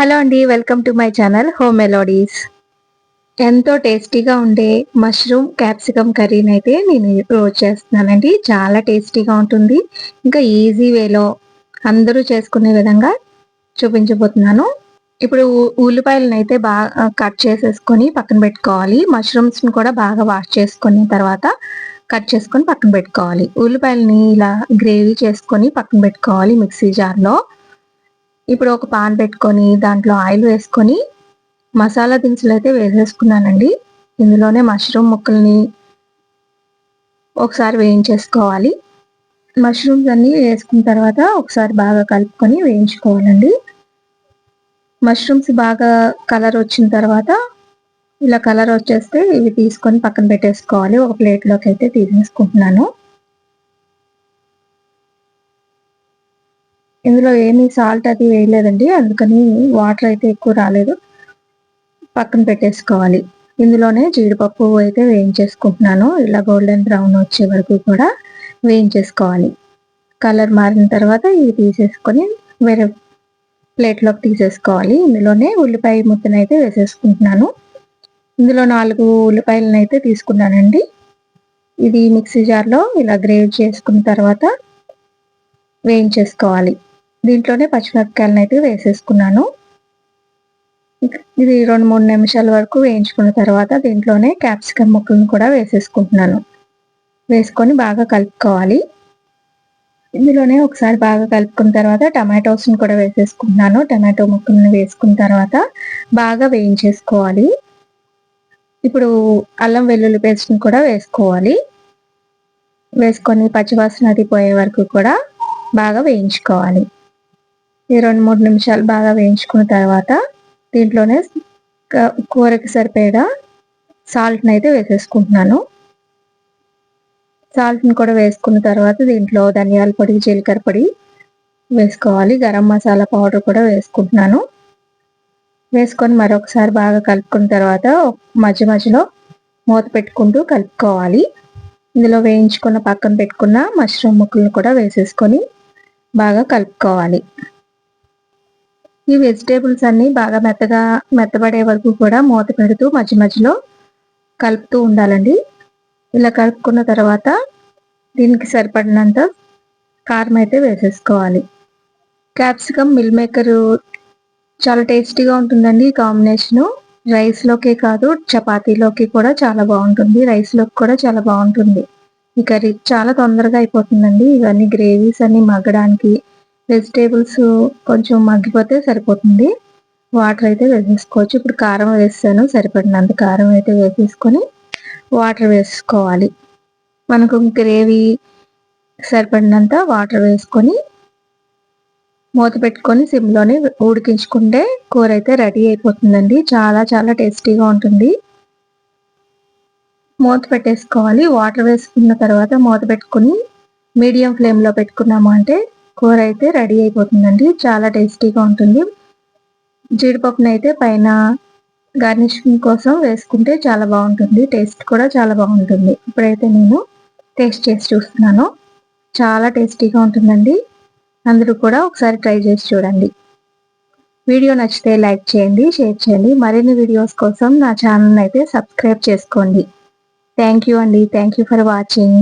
Hello అండి welcome to my channel home melodies. ఎంతో టేస్టీగా ఉండే మష్రూమ్ క్యాప్సికమ్ కర్రీని అయితే నేను రోజు చేస్తున్నానండి. చాలా టేస్టీగా ఉంటుంది. ఇంకా ఈజీ వేలో అందరూ చేసుకునే విధంగా చూపించబోతున్నాను. ఇప్పుడు ఉల్లిపాయలను అయితే బాగా కట్ చేసేసుకొని పక్కన పెట్టుకోవాలి. మష్రూమ్స్ని కూడా బాగా వాష్ చేసుకున్న తర్వాత కట్ చేసుకొని పక్కన పెట్టుకోవాలి. ఉల్లిపాయలని ఇలా గ్రేవీ చేసుకొని పక్కన పెట్టుకోవాలి మిక్సీ జార్లో. ఇప్పుడు ఒక పాన్ పెట్టుకొని దాంట్లో ఆయిల్ వేసుకొని మసాలా దినుసులు అయితే వేసేసుకున్నానండి. ఇందులోనే మష్రూమ్ ముక్కల్ని ఒకసారి వేయించేసుకోవాలి. మష్రూమ్స్ అన్నీ వేసుకున్న తర్వాత ఒకసారి బాగా కలుపుకొని వేయించుకోవాలండి. మష్రూమ్స్ బాగా కలర్ వచ్చిన తర్వాత ఇలా కలర్ వచ్చేస్తే ఇవి తీసుకొని పక్కన పెట్టేసుకోవాలి. ఒక ప్లేట్లోకి అయితే తీసేసుకుంటున్నాను. ఇందులో ఏమీ సాల్ట్ అది వేయలేదండి. అందుకని వాటర్ అయితే ఎక్కువ రాలేదు. పక్కన పెట్టేసుకోవాలి. ఇందులోనే జీడిపప్పు అయితే వేయించేసుకుంటున్నాను. ఇలా గోల్డెన్ బ్రౌన్ వచ్చే వరకు కూడా వేయించేసుకోవాలి. కలర్ మారిన తర్వాత ఇవి తీసేసుకొని వేరే ప్లేట్లోకి తీసేసుకోవాలి. ఇందులోనే ఉల్లిపాయ ముద్దను అయితే వేసేసుకుంటున్నాను. ఇందులో నాలుగు ఉల్లిపాయలను అయితే తీసుకున్నానండి. ఇది మిక్సీ జార్లో ఇలా గ్రేవ్ చేసుకున్న తర్వాత వేయించేసుకోవాలి. దీంట్లోనే పచ్చిమిరపకాయలను అయితే వేసేసుకున్నాను. ఇది రెండు మూడు నిమిషాల వరకు వేయించుకున్న తర్వాత దీంట్లోనే క్యాప్సికమ్ ముక్కలను కూడా వేసేసుకుంటున్నాను. వేసుకొని బాగా కలుపుకోవాలి. ఇందులోనే ఒకసారి బాగా కలుపుకున్న తర్వాత టమాటోస్ని కూడా వేసేసుకుంటున్నాను. టమాటో ముక్కలను వేసుకున్న తర్వాత బాగా వేయించేసుకోవాలి. ఇప్పుడు అల్లం వెల్లుల్లి పేస్ట్ని కూడా వేసుకోవాలి. వేసుకొని పచ్చివాసన అది పోయే వరకు కూడా బాగా వేయించుకోవాలి. ఈ రెండు మూడు నిమిషాలు బాగా వేయించుకున్న తర్వాత దీంట్లోనే కూరకి సరిపడా సాల్ట్ని అయితే వేసేసుకుంటున్నాను. సాల్ట్ని కూడా వేసుకున్న తర్వాత దీంట్లో ధనియాల పొడి జీలకర్ర పొడి వేసుకోవాలి. గరం మసాలా పౌడర్ కూడా వేసుకుంటున్నాను. వేసుకొని మరొకసారి బాగా కలుపుకున్న తర్వాత మధ్య మధ్యలో మూత పెట్టుకుంటూ కలుపుకోవాలి. ఇందులో వేయించుకున్న పక్కన పెట్టుకున్న మష్రూమ్ ముక్కలను కూడా వేసేసుకొని బాగా కలుపుకోవాలి. ఈ వెజిటేబుల్స్ అన్ని బాగా మెత్తగా మెత్తబడే వరకు కూడా మూత పెడుతూ మధ్య మధ్యలో కలుపుతూ ఉండాలండి. ఇలా కలుపుకున్న తర్వాత దీనికి సరిపడినంత కారం అయితే వేసేసుకోవాలి. క్యాప్సికమ్ మిల్ మేకర్ చాలా టేస్టీగా ఉంటుందండి ఈ కాంబినేషను. రైస్లోకే కాదు చపాతీలోకి కూడా చాలా బాగుంటుంది. రైస్లోకి కూడా చాలా బాగుంటుంది. ఈ కర్రీ చాలా తొందరగా అయిపోతుందండి. ఇవన్నీ గ్రేవీస్ అన్ని మగ్గడానికి వెజిటేబుల్స్ కొంచెం మగ్గిపోతే సరిపోతుంది. వాటర్ అయితే వేసేసుకోవచ్చు. ఇప్పుడు కారం వేస్తాను సరిపడినంత కారం అయితే వేసేసుకొని వాటర్ వేసుకోవాలి. మనకు గ్రేవీ సరిపడినంత వాటర్ వేసుకొని మూత పెట్టుకొని సిమ్లోనే ఉడికించుకుంటే కూర అయితే రెడీ అయిపోతుందండి. చాలా చాలా టేస్టీగా ఉంటుంది. మూత పెట్టేసుకోవాలి. వాటర్ వేసుకున్న తర్వాత మూత పెట్టుకుని మీడియం ఫ్లేమ్లో పెట్టుకున్నాము అంటే కూర అయితే రెడీ అయిపోతుందండి. చాలా టేస్టీగా ఉంటుంది. జీడిపప్పును అయితే పైన గార్నిషింగ్ కోసం వేసుకుంటే చాలా బాగుంటుంది. టేస్ట్ కూడా చాలా బాగుంటుంది. ఇప్పుడైతే నేను టేస్ట్ చేసి చూస్తున్నాను. చాలా టేస్టీగా ఉంటుందండి. అందరూ కూడా ఒకసారి ట్రై చేసి చూడండి. వీడియో నచ్చితే లైక్ చేయండి షేర్ చేయండి. మరిన్ని వీడియోస్ కోసం నా ఛానల్ అయితే సబ్స్క్రైబ్ చేసుకోండి. థ్యాంక్ యూ అండి. Thank you for watching.